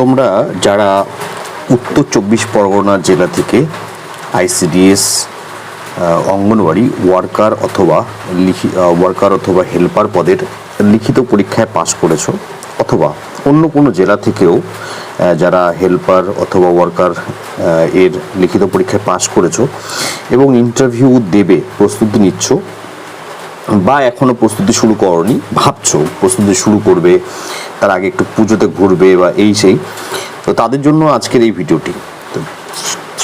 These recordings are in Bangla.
তোমরা যারা উত্তর চব্বিশ পরগনা জেলা থেকে আইসিডিএস অঙ্গনওয়াড়ি ওয়ার্কার অথবা লিখি ওয়ার্কার অথবা হেল্পার পদের লিখিত পরীক্ষায় পাশ করেছ, অথবা অন্য কোনো জেলা থেকেও যারা হেল্পার অথবা ওয়ার্কার এর লিখিত পরীক্ষায় পাশ করেছ এবং ইন্টারভিউ দেবে, প্রস্তুতি নিচ্ছ বা এখনও প্রস্তুতি শুরু করনি, ভাবছ প্রস্তুতি শুরু করবে, তার আগে একটু পুজোতে ঘুরবে বা এই সেই। তো তাদের জন্য আজকের এই ভিডিওটি। তো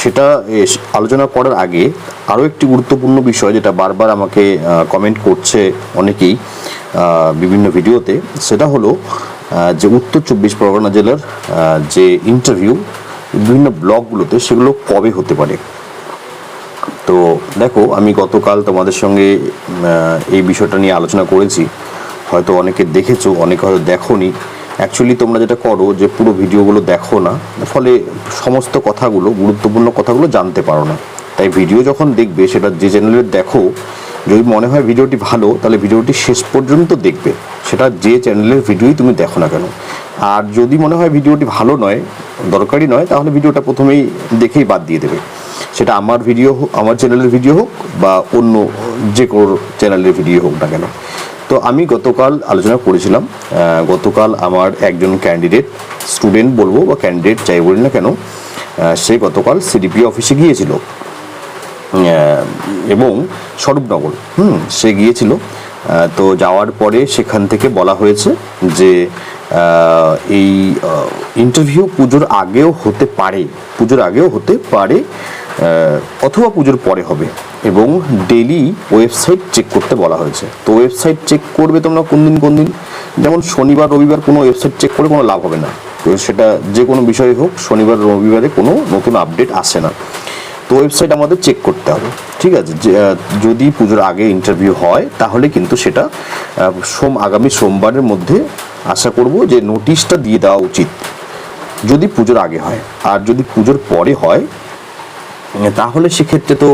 সেটা আলোচনা করার আগে আরও একটি গুরুত্বপূর্ণ বিষয় যেটা বারবার আমাকে কমেন্ট করছে অনেকেই বিভিন্ন ভিডিওতে, সেটা হলো যে উত্তর চব্বিশ পরগনা জেলার যে ইন্টারভিউ বিভিন্ন ব্লগগুলোতে সেগুলো কবে হতে পারে। তো দেখো, আমি গতকাল তোমাদের সঙ্গে এই বিষয়টা নিয়ে আলোচনা করেছি। হয়তো অনেকে দেখেছ, অনেকে হয়তো দেখোনি। অ্যাকচুয়ালি তোমরা যেটা করো যে পুরো ভিডিওগুলো দেখো না, ফলে সমস্ত কথাগুলো, গুরুত্বপূর্ণ কথাগুলো জানতে পারো না। তাই ভিডিও যখন দেখবে, সেটা যে চ্যানেলে দেখো, যদি মনে হয় ভিডিওটি ভালো, তাহলে ভিডিওটি শেষ পর্যন্ত দেখবে। সেটা যে চ্যানেলের ভিডিওই তুমি দেখো না কেন। আর যদি মনে হয় ভিডিওটি ভালো নয় দরকারি নয়, তাহলে ভিডিওটা প্রথমেই দেখেই বাদ দিয়ে দেবে। সেটা আমার ভিডিও হোক, আমার চ্যানেলের ভিডিও হোক বা অন্য যে কোনো চ্যানেলের ভিডিও হোক না কেন। তো আমি গতকাল আলোচনা করেছিলাম গতকাল আমার একজন ক্যান্ডিডেট স্টুডেন্ট বলব বা ক্যান্ডিডেট যাই বলি না কেন সে গতকাল সিডিপি অফিসে গিয়েছিল এবং স্বরূপনগর, হুম, সে গিয়েছিল তো যাওয়ার পরে সেখান থেকে বলা হয়েছে যে এই ইন্টারভিউ পুজোর আগেও হতে পারে, পুজোর আগেও হতে পারে অথবা পুজোর পরে হবে এবং ডেলি ওয়েবসাইট চেক করতে বলা হয়েছে। তো ওয়েবসাইট চেক করবে তোমরা কোন দিন কোন দিন? যেমন শনিবার, রবিবার কোনো ওয়েবসাইট চেক করে কোনো লাভ হবে না। তো সেটা যে কোনো বিষয় হোক, শনিবার, রবিবারে কোনো নতুন আপডেট আসে না। তো ওয়েবসাইট আমাদের চেক করতে হবে, ঠিক আছে? যদি পুজোর আগে ইন্টারভিউ হয়, তাহলে কিন্তু সেটা সোম, আগামী সোমবারের মধ্যে আশা করব যে নোটিশটা দিয়ে দেওয়া উচিত। যদি পুজোর আগে হয়, আর যদি পুজোর পরে হয় তাহলে সেক্ষেত্রে তো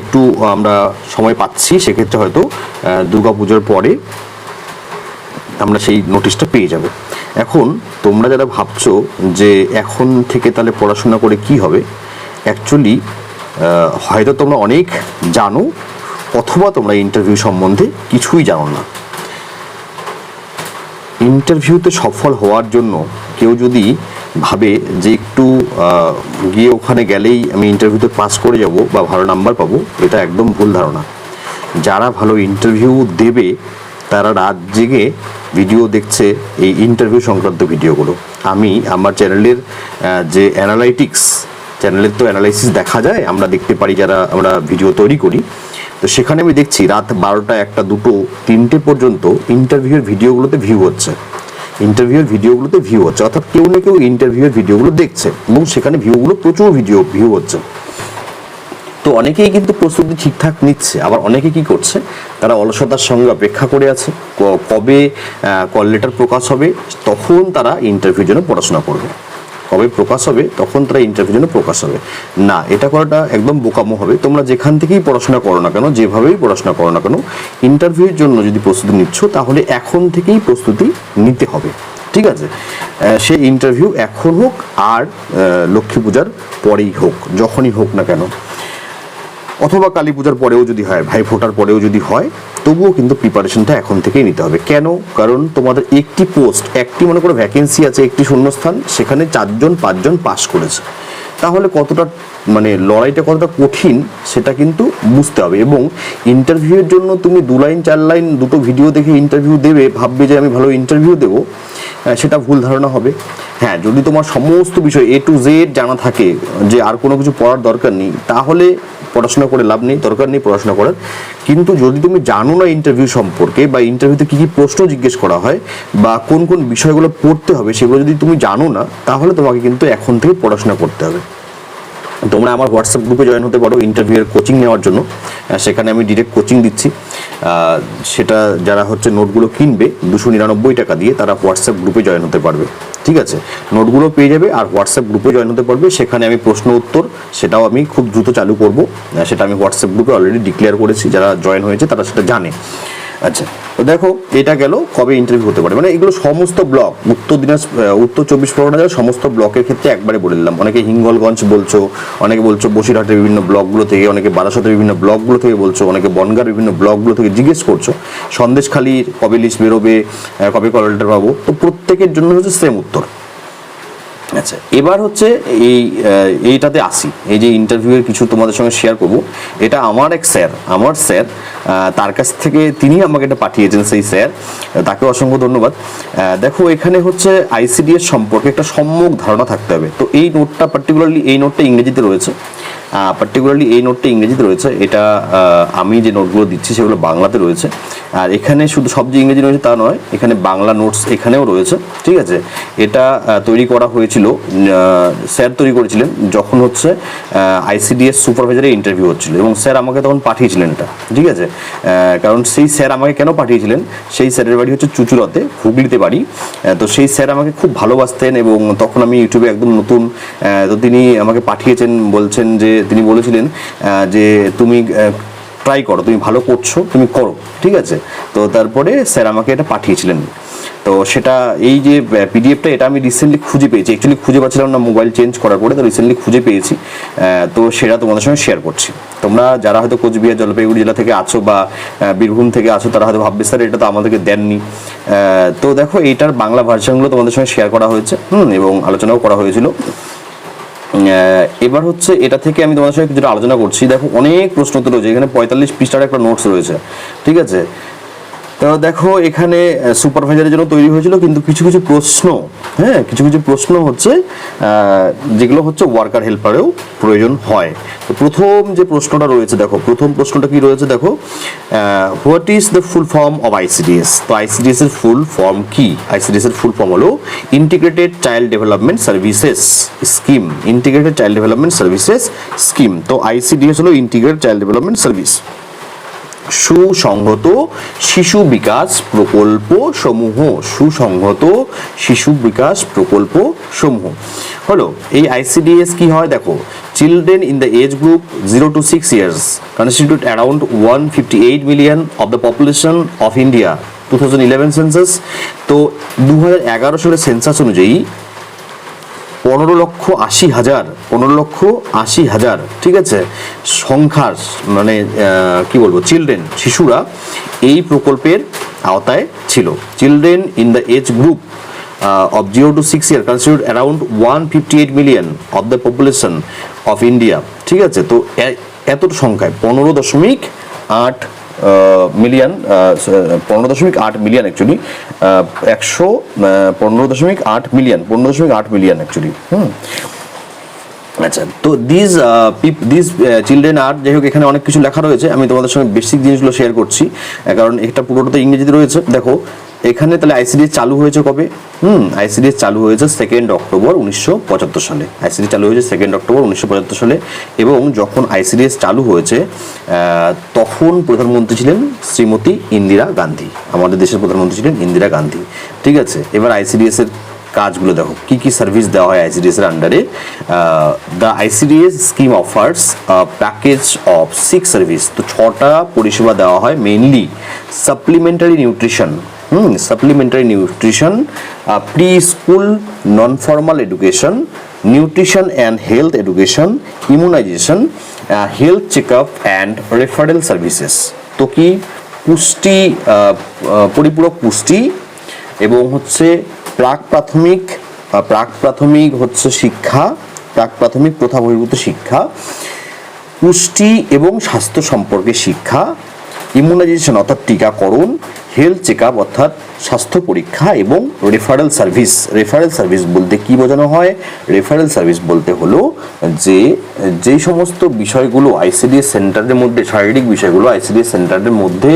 একটু আমরা সময় পাচ্ছি, সেক্ষেত্রে হয়তো দুর্গা পুজোর পরে আমরা সেই নোটিশটা পেয়ে যাব। এখন তোমরা যারা ভাবছ যে এখন থেকে তাহলে পড়াশোনা করে কি হবে অ্যাকচুয়ালি হয়তো তোমরা অনেক জানো, অথবা তোমরা ইন্টারভিউ সম্বন্ধে কিছুই জানো না। ইন্টারভিউতে সফল হওয়ার জন্য কেউ যদি ভাবে যে একটু গিয়ে ওখানে গেলেই আমি ইন্টারভিউতে পাস করে যাব বা ভালো নাম্বার পাবো, এটা একদম ভুল ধারণা। যারা ভালো ইন্টারভিউ দেবে, তারা রাত জেগে ভিডিও দেখছে এই ইন্টারভিউ সংক্রান্ত ভিডিওগুলো আমি আমার চ্যানেলের যে অ্যানালাইটিক্স চ্যানেলের তো অ্যানালাইসিস দেখা যায়, আমরা দেখতে পারি যারা আমরা ভিডিও তৈরি করি। তো সেখানে আমি দেখছি রাত বারোটা একটা দুটো তিনটে পর্যন্ত ইন্টারভিউয়ের ভিডিওগুলোতে ভিউ হচ্ছে। ইন্টারভিউয়ের ভিডিওগুলোতে ভিউ হচ্ছে, অর্থাৎ কেউ না কেউ ইন্টারভিউয়ের ভিডিওগুলো দেখছে এবং সেখানে ভিউগুলো প্রচুর ভিডিও ভিউ হচ্ছে। তো অনেকেই কিন্তু প্রস্তুতি ঠিকঠাক নিচ্ছে, আবার অনেকে কি করছে? তারা অলসতার সঙ্গে অপেক্ষা করে আছে কবে কল লেটার প্রকাশ হবে, তখন তারা ইন্টারভিউর জন্য পড়াশোনা করবে। কবে প্রকাশ হবে, তখন তারা ইন্টারভিউ জন্য প্রকাশ হবে। না, এটা করাটা একদম বোকামো হবে। তোমরা যেখান থেকেই পড়াশোনা করো না কেন, যেভাবেই পড়াশোনা করো না কেন ইন্টারভিউর জন্য যদি প্রস্তুতি নিচ্ছ, তাহলে এখন থেকেই প্রস্তুতি নিতে হবে। ঠিক আছে? সেই ইন্টারভিউ এখন হোক আর লক্ষ্মী পূজার পরেই হোক, যখনই হোক না কেন। অথবা কালী পূজার পরেও যদি হয়, ভাই ফোটার পরেও যদি হয়, তবুও কিন্তু প্রিপারেশনটা এখন থেকেই নিতে হবে। কেন? কারণ তোমাদের একটি পোস্ট একটি মনে করো ভ্যাকেন্সি আছে, একটি শূন্যস্থান, সেখানে চারজন, পাঁচজন পাস করেছে। তাহলে কতটা মানে লড়াইটা কতটা কঠিন, সেটা কিন্তু বুঝতে হবে। এবং ইন্টারভিউয়ের জন্য তুমি দু লাইন চার লাইন দুটো ভিডিও দেখে ইন্টারভিউ দেবে, ভাববে যে আমি ভালো ইন্টারভিউ দেবো। সেটা ভুল ধারণা হবে। হ্যাঁ যদি তোমার সমস্ত বিষয় এ টু জেড জানা থাকে যে আর কোনো কিছু পড়ার দরকার নেই, তাহলে পড়াশোনা করে লাভ নেই, দরকার নেই পড়াশোনা করার। কিন্তু যদি তুমি জানো না ইন্টারভিউ সম্পর্কে বা ইন্টারভিউতে কী কী প্রশ্ন জিজ্ঞেস করা হয় বা কোন কোন বিষয়গুলো পড়তে হবে, সেগুলো যদি তুমি জানো না, তাহলে তোমাকে কিন্তু এখন থেকে পড়াশোনা করতে হবে। তোমরা আমার হোয়াটসঅ্যাপ গ্রুপে জয়েন হতে পারো ইন্টারভিউয়ের কোচিং নেওয়ার জন্য। সেখানে আমি ডিরেক্ট কোচিং দিচ্ছি। সেটা যারা হচ্ছে নোটগুলো কিনবে, দুশো নিরানব্বই টাকা দিয়ে তারা হোয়াটসঅ্যাপ গ্রুপে জয়েন হতে পারবে। ঠিক আছে? নোটগুলো পেয়ে যাবে আর হোয়াটসঅ্যাপ গ্রুপে জয়েন হতে পারবে। সেখানে আমি প্রশ্ন উত্তর, সেটাও আমি খুব দ্রুত চালু করব। সেটা আমি হোয়াটসঅ্যাপ গ্রুপে অলরেডি ডিক্লেয়ার করেছি। যারা জয়েন হয়েছে তারা সেটা জানে। আচ্ছা তো দেখো, এটা গেল কবে ইন্টারভিউ হতে পারে? মানে এগুলো সমস্ত ব্লক উত্তর দিনাজ উত্তর চব্বিশ পরগনা জেলার সমস্ত ব্লকের ক্ষেত্রে একবারে বলে দিলাম। অনেকে হিঙ্গলগঞ্জ বলছো, অনেকে বলছো বসিরহাটের বিভিন্ন ব্লকগুলো থেকে, অনেকে বারাসতের বিভিন্ন ব্লকগুলো থেকে বলছো, অনেকে বনগার বিভিন্ন ব্লকগুলো থেকে জিজ্ঞেস করছ, সন্দেশখালির কবে লিস্ট বেরোবে কবে কল লেটার পাবো? তো প্রত্যেকের জন্য হচ্ছে সেম উত্তর। আচ্ছা এবার হচ্ছে এই এইটাতে আসি। এই যে ইন্টারভিউয়ের কিছু তোমাদের সঙ্গে শেয়ার করব। এটা আমার এক স্যার আমার স্যার তার কাছ থেকে তিনি আমাকে এটা পাঠিয়েছেন সেই স্যার তাকে অসংখ্য ধন্যবাদ। দেখো, এখানে হচ্ছে আইসিডিএস সম্পর্কে একটা সম্যক ধারণা থাকতে হবে। তো এই নোটটা পার্টিকুলারলি এই নোটটা ইংরেজিতে রয়েছে। পার্টিকুলারলি এই নোটটা ইংরেজিতে রয়েছে। এটা আমি যে নোটগুলো দিচ্ছি সেগুলো বাংলাতে রয়েছে। আর এখানে শুধু সব যে ইংরেজি রয়েছে তা নয়, এখানে বাংলা নোটস এখানেও রয়েছে। ঠিক আছে? এটা তৈরি করা হয়েছিল স্যার তৈরি করেছিলেন যখন হচ্ছে আইসিডিএস সুপারভাইজারের ইন্টারভিউ হচ্ছিল। এবং স্যার আমাকে তখন পাঠিয়েছিলেন এটা। ঠিক আছে? কারণ সেই স্যার আমাকে কেন পাঠিয়েছিলেন? সেই স্যারের বাড়ি হচ্ছে চুচুড়াতে, হুগলিতে বাড়ি। তো সেই স্যার আমাকে খুব ভালোবাসতেন এবং তখন আমি ইউটিউবে একদম নতুন তো তিনি আমাকে পাঠিয়েছেন, বলছেন যে তিনি বলেছিলেন যে তুমি ট্রাই করো, তুমি ভালো করছ, তুমি করো, ঠিক আছে? তো তারপরে স্যার আমাকে এটা পাঠিয়েছিলেন। তো সেটা, এই যে পিডিএফটা এটা আমি রিসেন্টলি খুঁজে পেয়েছি। অ্যাকচুয়ালি খুঁজে পাচ্ছিলাম না মোবাইল চেঞ্জ করার পরে, তো রিসেন্টলি খুঁজে পেয়েছি। তো সেটা তোমাদের সঙ্গে শেয়ার করছি। তোমরা যারা হয়তো কোচবিহার, জলপাইগুড়ি জেলা থেকে আছো বা বীরভূম থেকে আছো, তারা হয়তো ভাববে, স্যার, এটা তো আমাদেরকে দেননি। তো দেখো, এইটার বাংলা ভার্সনগুলো তোমাদের সঙ্গে শেয়ার করা হয়েছে। হুম, এবং আলোচনাও করা হয়েছিল। এবার হচ্ছে এটা থেকে আমি তোমাদের সঙ্গে কিছুটা আলোচনা করছি। দেখো, অনেক প্রশ্ন তো রয়েছে। এখানে পঁয়তাল্লিশ পৃষ্ঠার একটা নোটস রয়েছে। ঠিক আছে? দেখো, এখানে সুপারভাইজারের জন্য তৈরি হয়েছিল কিন্তু কিছু কিছু প্রশ্ন হ্যাঁ কিছু কিছু প্রশ্ন হচ্ছে যেগুলো হচ্ছে ওয়ার্কার হেল্পারেও প্রয়োজন হয়। তো প্রথম যে প্রশ্নটা রয়েছে, দেখো, প্রথম প্রশ্নটা কি রয়েছে, দেখো what is the full form of ICDS তো আইসিডিএস এর ফুল ফর্ম কি? আইসিডিএস এর ফুল ফর্ম হলো integrated child development services scheme integrated child development services scheme তো আইসিডিএস হলো ইন্টিগ্রেটেড চাইল্ড ডেভেলপমেন্ট সার্ভিস সুসংহত শিশু বিকাশ প্রকল্প সমূহ। সুসংহত শিশু বিকাশ প্রকল্প সমূহ। হলো, এই আইসিডিএস কি হয়? দেখো children in the age group zero to six years constitute around one fifty eight million of the population of India two thousand eleven census তো দু হাজার এগারো সালের সেন্সাস অনুযায়ী পনেরো লক্ষ আশি হাজার, পনেরো লক্ষ আশি হাজার, ঠিক আছে? সংখ্যার মানে কি বলব চিলড্রেন শিশুরা এই প্রকল্পের আওতায় ছিল। Children in the age group of zero to six year constitute around one fifty eight million of the population of India ঠিক আছে? তো এত সংখ্যায়, পনেরো দশমিক আট মিলিয়ন পনেরো দশমিক আট মিলিয়ন অ্যাকচুয়ালি একশো পনেরো দশমিক আট মিলিয়ন পনেরো দশমিক আট মিলিয়ন অ্যাকচুয়ালি হুম। আচ্ছা তো দিস দিজ চিলড্রেন আর যাই হোক, এখানে অনেক কিছু লেখা রয়েছে। আমি তোমাদের সঙ্গে বেসিক জিনিসগুলো শেয়ার করছি। কারণ এটা পুরোটা তো ইংরেজিতে রয়েছে। দেখো এখানে তাহলে আইসিডিএস চালু হয়েছে কবে? হুম আইসিডিএস চালু হয়েছে সেকেন্ড অক্টোবর উনিশশো পঁচাত্তর সালে। আইসিডি চালু হয়েছে সেকেন্ড অক্টোবর উনিশশো পঁচাত্তর সালে এবং যখন আইসিডিএস চালু হয়েছে তখন প্রধানমন্ত্রী ছিলেন শ্রীমতী ইন্দিরা গান্ধী। আমাদের দেশের প্রধানমন্ত্রী ছিলেন ইন্দিরা গান্ধী। ঠিক আছে? এবার আইসিডিএস এর কাজগুলো দেখো, কি কি সার্ভিস দেওয়া হয় আইসিডিএস এর আন্ডারে the ICDS scheme offers package of six service তো ছটা পরিষেবা দেওয়া হয় mainly supplementary nutrition hmm supplementary nutrition pre school non formal education nutrition and health education immunisation health check up and referral services তো কি? পুষ্টি পরিপূরক পুষ্টি এবং হচ্ছে প্রাক প্রাথমিক প্রাক প্রাথমিক হচ্ছে শিক্ষা, প্রাক প্রাথমিক প্রথা বহির্ভূত শিক্ষা, পুষ্টি এবং স্বাস্থ্য সম্পর্কে শিক্ষা ইমিউনাইজেশন অর্থাৎ টিকাকরণ হেলথ চেক আপ অর্থাৎ স্বাস্থ্য পরীক্ষা এবং রেফারেল সার্ভিস রেফারেল সার্ভিস বলতে কি বোঝানো হয়? রেফারেল সার্ভিস বলতে হলো যে যেই সমস্ত বিষয়গুলো আইসিডিএস সেন্টারের মধ্যে, শারীরিক বিষয়গুলো আইসিডিএস সেন্টারের মধ্যে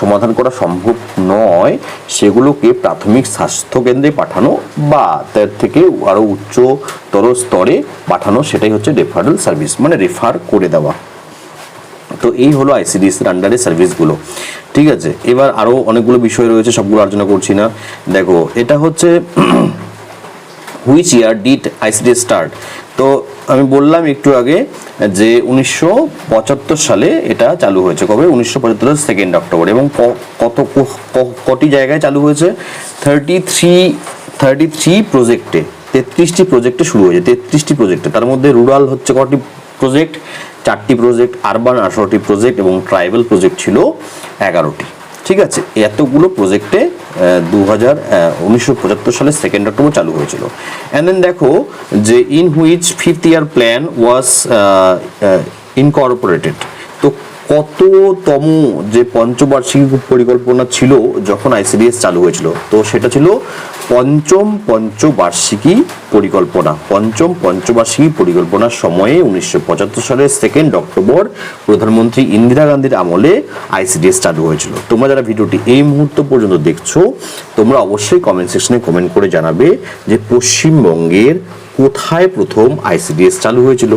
সমাধান করা সম্ভব নয়, সেগুলোকে প্রাথমিক স্বাস্থ্য কেন্দ্রে পাঠানো বা তার থেকে আরও উচ্চতর স্তরে পাঠানো, সেটাই হচ্ছে রেফারেল সার্ভিস মানে রেফার করে দেওয়া। তো এই হলো আইসিডিএস এর আন্ডারে সার্ভিসগুলো ঠিক আছে? এবার আরও অনেকগুলো বিষয় রয়েছে, সবগুলো আলোচনা করছি না। দেখো, এটা হচ্ছে which year did ICDS start তো আমি বললাম একটু আগে যে উনিশশো পঁচাত্তর সালে এটা চালু হয়েছে। কবে? উনিশশো পঁচাত্তর সেকেন্ড অক্টোবর এবং কত কটি জায়গায় চালু হয়েছে? থার্টি থ্রি থার্টি থ্রি প্রজেক্টে তেত্রিশটি প্রজেক্টে শুরু হয়েছে, তেত্রিশটি প্রজেক্টে তার মধ্যে রুরাল হচ্ছে কটি? প্রজেক্ট চারটি প্রজেক্ট আরবান আঠারোটি প্রজেক্ট এবং ট্রাইবাল প্রজেক্ট ছিল এগারোটি। ঠিক আছে, এতগুলো প্রজেক্টে দু হাজার সালে সেকেন্ড অক্টোবর চালু হয়েছিল। অ্যান্ড দেন দেখো যে in which fifth year plan was incorporated তো কততম যে পঞ্চবার্ষিকী পরিকল্পনা ছিল যখন আইসিডিএস চালু হয়েছিল? তো সেটা ছিল পঞ্চম পঞ্চবার্ষিকী পরিকল্পনা। পঞ্চম পঞ্চবার্ষিকী পরিকল্পনার সময়ে উনিশশো পঁচাত্তর সালের সেকেন্ড অক্টোবর প্রধানমন্ত্রী ইন্দিরা গান্ধীর আমলে আইসিডিএস চালু হয়েছিল। তোমরা যারা ভিডিওটি এই মুহূর্ত পর্যন্ত দেখছ, তোমরা অবশ্যই কমেন্ট সেকশনে কমেন্ট করে জানাবে যে পশ্চিমবঙ্গের কোথায় প্রথম আইসিডিএস চালু হয়েছিল।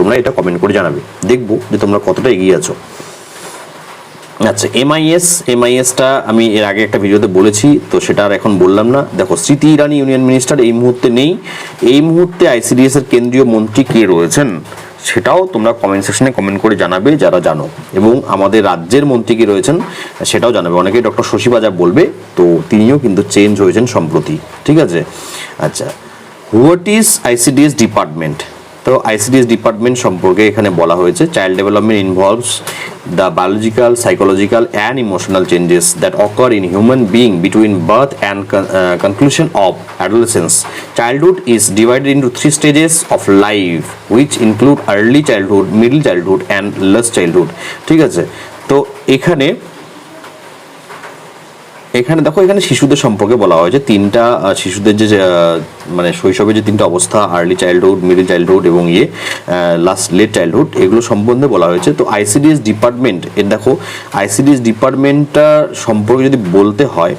তোমরা এটা কমেন্ট করে জানাবে। দেখব যে তোমরা কতটা এগিয়ে আছো। আচ্ছা এমআইএস এমআইএসটা আমি এর আগে একটা ভিডিওতে বলেছি, তো সেটা আর এখন বললাম না। দেখো, স্মৃতি ইরানি ইউনিয়ন মিনিস্টার এই মুহূর্তে নেই। এই মুহূর্তে আইসিডিএস এর কেন্দ্রীয় মন্ত্রী কে রয়েছেন? সেটাও তোমরা কমেন্ট সেকশনে কমেন্ট করে জানাবে, যারা জানো। এবং আমাদের রাজ্যের মন্ত্রী কি রয়েছেন, সেটাও জানাবে। অনেকেই ডক্টর শশী বাজা বলবে, তো তিনিও কিন্তু চেঞ্জ হয়েছেন সম্প্রতি। ঠিক আছে? আচ্ছা হোয়াট ইজ আইসিডিএস ডিপার্টমেন্ট তো আইসিডিএস ডিপার্টমেন্ট সম্পর্কে এখানে বলা হয়েছে child development involves the biological psychological and emotional changes that occur in human being between birth and conclusion of adolescence childhood is divided into three stages of life which include early childhood middle childhood and last childhood ঠিক আছে? তো এখানে এখানে দেখো, এখানে শিশুদের সম্পর্কে বলা হয়েছে তিনটা শিশুদের যে মানে শৈশবে যে তিনটা অবস্থা আর্লি চাইল্ডহুড মিডল চাইল্ডহুড এবং ইয়ে লাস্ট লেট চাইল্ডহুড এগুলো সম্বন্ধে বলা হয়েছে। তো আইসিডিএস ডিপার্টমেন্ট এর দেখো আইসিডিএস ডিপার্টমেন্টটা সম্পর্কে যদি বলতে হয়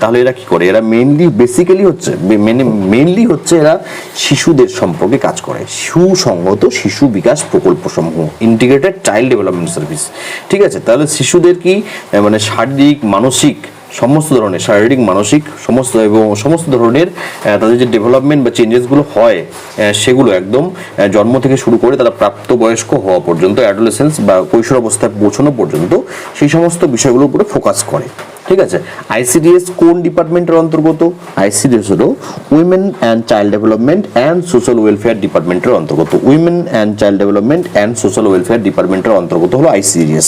তাহলে এরা কি করে? এরা মেনলি বেসিক্যালি হচ্ছে মেনে মেনলি হচ্ছে এরা শিশুদের সম্পর্কে কাজ করে। সুসংহত শিশু বিকাশ প্রকল্প সমূহ ইন্টিগ্রেটেড চাইল্ড ডেভেলপমেন্ট সার্ভিস ঠিক আছে? তাহলে শিশুদের কি মানে শারীরিক, মানসিক সমস্ত ধরনের শারীরিক, মানসিক সমস্ত এবং সমস্ত ধরনের তাদের যে ডেভেলপমেন্ট বা চেঞ্জেসগুলো হয় সেগুলো একদম জন্ম থেকে শুরু করে তারা প্রাপ্তবয়স্ক হওয়া পর্যন্ত অ্যাডোলেসেন্স বা কৈশোর অবস্থায় পৌঁছানো পর্যন্ত, সেই সমস্ত বিষয়গুলোর উপরে ফোকাস করে। ঠিক আছে? আইসিডিএস কোন ডিপার্টমেন্টের অন্তর্গত? আইসিডিএস হলো women and child development and social welfare ডিপার্টমেন্টের অন্তর্গত। Women and child development and social welfare ডিপার্টমেন্টের অন্তর্গত হলো ICDS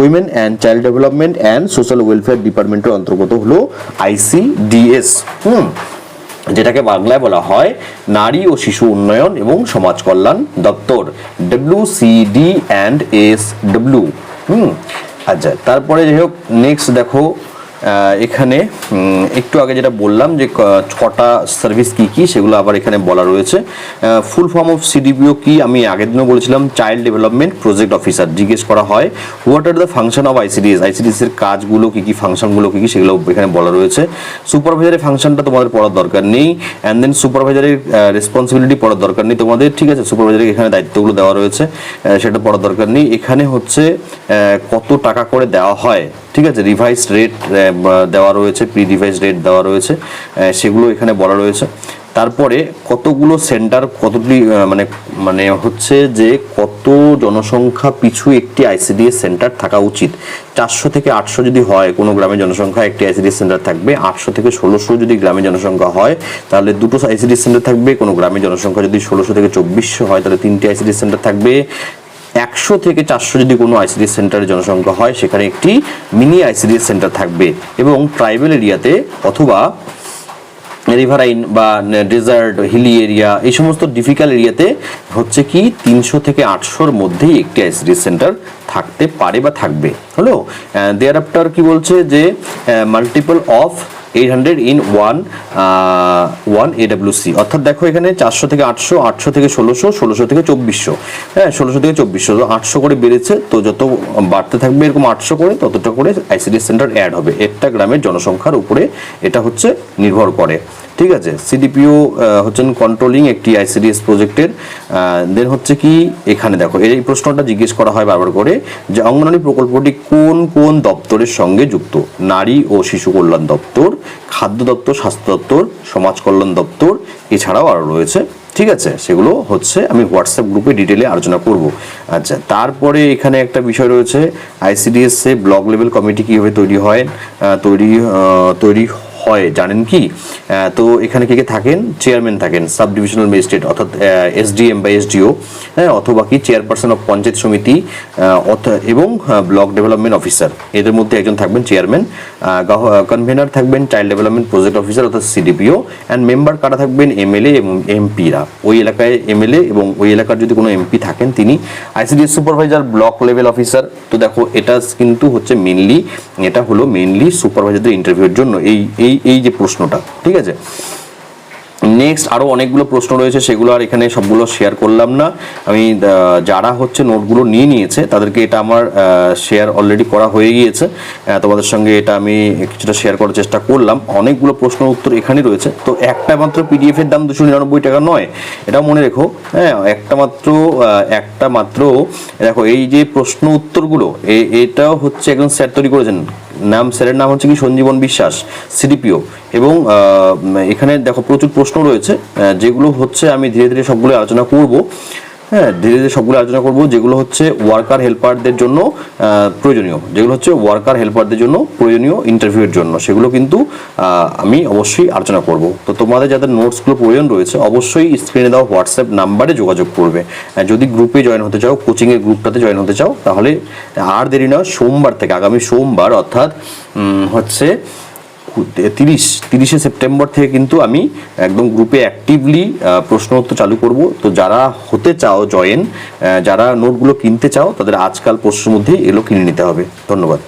women and child development and social welfare ডিপার্টমেন্টের অন্তর্গত হলো আইসিডিএস হুম? যেটাকে বাংলায় বলা হয় নারী ও শিশু উন্নয়ন এবং সমাজ কল্যাণ দপ্তর W C D and S W হুম? আচ্ছা তারপরে যাই হোক নেক্সট দেখো এখানে একটু আগে যেটা বললাম যে ছটা সার্ভিস কি কি, সেগুলো আবার এখানে বলা রয়েছে। ফুল ফর্ম অফ সিডিপিও কি আমি আগের দিনও বলেছিলাম চাইল্ড ডেভেলপমেন্ট প্রজেক্ট অফিসার জিজ্ঞেস করা হয় what are the function of ICDS ICDS এর কাজগুলো কি কি ফাংশনগুলো কি কি, সেগুলো এখানে বলা রয়েছে। সুপারভাইজারের ফাংশনটা তোমাদের পড়ার দরকার নেই অ্যান্ড দেন সুপারভাইজারের রেসপন্সিবিলিটি পড়ার দরকার নেই তোমাদের, ঠিক আছে? সুপারভাইজারের এখানে দায়িত্বগুলো দেওয়া রয়েছে সেটা পড়ার দরকার নেই। এখানে হচ্ছে কত টাকা করে দেওয়া হয়, ঠিক আছে? রিভাইস রেট দেওয়া রয়েছে প্রি রিভাইস রেট দেওয়া রয়েছে সেগুলো এখানে বলা রয়েছে। তারপরে কতগুলো সেন্টার কতগুলি মানে মানে হচ্ছে যে কত জনসংখ্যা পিছু একটি আইসিডিএস সেন্টার থাকা উচিত। চারশো থেকে আটশো যদি হয় কোনো গ্রামে জনসংখ্যা, একটি আইসিডিএস সেন্টার থাকবে। আটশো থেকে ষোলোশো যদি গ্রামে জনসংখ্যা হয়, তাহলে দুটো আইসিডিএস সেন্টার থাকবে। কোনো গ্রামে জনসংখ্যা যদি ষোলোশো থেকে চব্বিশশো হয়, তাহলে তিনটি আইসিডিএস সেন্টার থাকবে। একশো থেকে চারশো যদি কোনো আইসিডিএস সেন্টারের জনসংখ্যা হয়, সেখানে একটি মিনি আইসিডিএস সেন্টার থাকবে। এবং ট্রাইবেল এরিয়াতে অথবা রিভারাইন বা ডেজার্ট হিলি এরিয়া এই সমস্ত ডিফিকাল্ট এরিয়াতে হচ্ছে কি তিনশো থেকে আটশোর মধ্যেই একটি আইসিডি সেন্টার থাকতে পারে বা থাকবে। হলো দেয়ার আফটার কি বলছে যে multiple of eight hundred in one one AWC অর্থাৎ দেখো এখানে চারশো থেকে আটশো আটশো থেকে ষোলোশো ষোলোশো থেকে চব্বিশশো। হ্যাঁ ষোলোশো থেকে চব্বিশশো। আটশো করে বেড়েছে, তো যত বাড়তে থাকবে এরকম আটশো করে, ততটা করে আইসিডি সেন্টার অ্যাড হবে। একটা গ্রামের জনসংখ্যার উপরে এটা হচ্ছে নির্ভর করে। ঠিক আছে? সিডিপিও হচ্ছেন কন্ট্রোলিং একটি আইসিডিএস প্রজেক্টের দেন হচ্ছে কি, এখানে দেখো, এই প্রশ্নটা জিজ্ঞেস করা হয় বারবার করে যে অঙ্গনওয়াড়ি প্রকল্পটি কোন কোন দপ্তরের সঙ্গে যুক্ত? নারী ও শিশু কল্যাণ দপ্তর, খাদ্য দপ্তর, স্বাস্থ্য দপ্তর, সমাজ কল্যাণ দপ্তর, এছাড়াও আরও রয়েছে। ঠিক আছে? সেগুলো হচ্ছে আমি হোয়াটসঅ্যাপ গ্রুপে ডিটেলে আলোচনা করব। আচ্ছা তারপরে এখানে একটা বিষয় রয়েছে আইসিডিএস ব্লক লেভেল কমিটি কীভাবে তৈরি হয়? তৈরি তৈরি হয়, জানেন কি? তো এখানে কে কে থাকেন? চেয়ারম্যান থাকেন সাব ডিভিশনাল ম্যাজিস্ট্রেট অর্থাৎ এসডিএম বা এসডিও হ্যাঁ অথবা কি চেয়ারপারসন অফ পঞ্চায়েত সমিতি এবং ব্লক ডেভেলপমেন্ট অফিসার এদের মধ্যে একজন থাকবেন চেয়ারম্যান কনভেনার থাকবেন চাইল্ড ডেভেলপমেন্ট প্রজেক্ট অফিসার অর্থাৎ সিডিপিও অ্যান্ড মেম্বার কারা থাকবেন? এমএলএ এবং এমপিরা ওই এলাকায় এমএলএ এবং ওই এলাকার যদি কোনো এমপি থাকেন, তিনি ICDS supervisor block level officer তো দেখো, এটা কিন্তু হচ্ছে মেনলি এটা হলো মেনলি সুপারভাইজারদের ইন্টারভিউর জন্য। এই এই এই এই যে প্রশ্নটা, ঠিক আছে? নেক্সট আরও অনেকগুলো প্রশ্ন রয়েছে, সেগুলো আর এখানে সবগুলো শেয়ার করলাম না। আমি যারা হচ্ছে নোটগুলো নিয়ে নিয়েছে, তাদেরকে এটা আমার শেয়ার অলরেডি করা হয়ে গিয়েছে। তোমাদের সঙ্গে এটা আমি কিছুটা শেয়ার করার চেষ্টা করলাম। অনেকগুলো প্রশ্ন উত্তর এখানে রয়েছে। তো একটা মাত্র পিডিএফ এর দাম দুশো নিরানব্বই টাকা নয়। এটাও মনে রেখো হ্যাঁ একটা মাত্র একটা মাত্র, দেখো, এই যে প্রশ্ন উত্তরগুলো এটাও হচ্ছে একজন স্যার তৈরি করেছেন। নাম, স্যারের নাম হচ্ছে কি সঞ্জীবন বিশ্বাস, সিডিপিও। এবং এখানে দেখো প্রচুর প্রশ্ন রয়েছে যেগুলো হচ্ছে আমি ধীরে ধীরে সবগুলো আলোচনা করব। হ্যাঁ ধীরে ধীরে সবগুলো আলোচনা করব, যেগুলো হচ্ছে ওয়ার্কার হেল্পারদের জন্য প্রয়োজনীয়। যেগুলো হচ্ছে ওয়ার্কার হেল্পারদের জন্য প্রয়োজনীয় ইন্টারভিউয়ের জন্য। সেগুলো কিন্তু আমি অবশ্যই আলোচনা করব। তো তোমাদের যাদের নোটসগুলো প্রয়োজন রয়েছে, অবশ্যই স্ক্রিনে দেওয়া হোয়াটসঅ্যাপ নাম্বারে যোগাযোগ করবে। যদি গ্রুপে জয়েন হতে চাও কোচিংয়ের গ্রুপটাতে জয়েন হতে চাও, তাহলে আর দেরি না, সোমবার থেকে, আগামী সোমবার অর্থাৎ হচ্ছে তিরিশ, তিরিশে সেপ্টেম্বর থেকে কিন্তু আমি একদম গ্রুপে অ্যাক্টিভলি প্রশ্ন উত্তর চালু করব। তো যারা হতে চাও জয়েন যারা নোটগুলো কিনতে চাও, তাদের আজকাল পরশুর মধ্যেই এগুলো কিনে নিতে হবে। ধন্যবাদ।